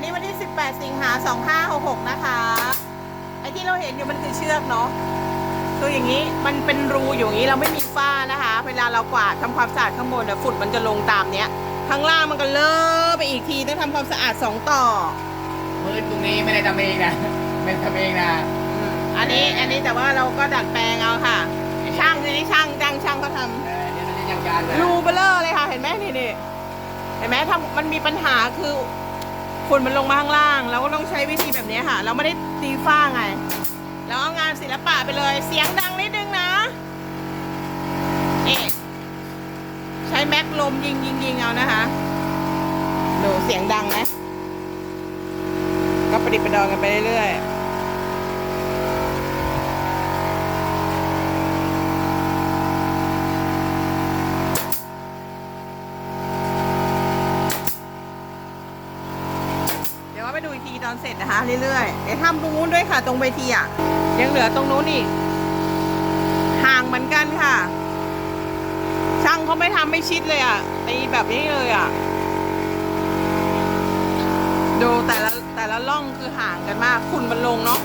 วันนี้วันที่ 18 สิงหา 2566 นะคะ ไอ้ที่เราเห็นอยู่มันคือเชือกเนาะคืออย่างนี้มันเป็นรูอยู่อย่างนี้เราไม่มีฝ้านะคะ เวลาเรากวาดทำความสะอาดข้างบนเนี่ยฝุ่นมันจะลงตามเนี้ยข้างล่างมันก็เลอะไปอีกทีต้องทำความสะอาดสองต่อมือตรงนี้ไม่ได้ทำเองนะไม่ได้ทำเองนะอืมอันนี้อันนี้แต่ว่าเราก็ดัดแปลงเอาค่ะ ช่างทีนี้ช่างจ้างช่างเขาทำเออเดี๋ยวเราจะยังการนะรูเบลเลอร์เลยค่ะ เห็นไหมนี่นี่เห็นไหมถ้ามันมีปัญหาคือ ฝุ่นมันลงมาข้างล่าง เราก็ต้องใช้วิธีแบบนี้ค่ะ เราไม่ได้ตีฝ้าไง เราเอางานศิลปะไปเลย เสียงดังนิดนึงนะ นี่ ใช้แม็กลมยิงยิงยิงเอานะคะดูเสียงดังไหมก็ประดิษฐ์ประดองกันไปเรื่อยๆ เดี๋ยวว่าไปดูอีกทีตอนเสร็จนะคะ เรื่อยๆเดี๋ยวทำตรงนู้นด้วยค่ะ ตรงเวทีอะยังเหลือตรงนู้นอีกห่างเหมือนกันค่ะ ช่างเขาไม่ทำไม่ชิดเลยอะตีแบบนี้เลยอะ ดูแต่ละแต่ละล่องคือห่างกันมากฝุ่นมันลงเนาะ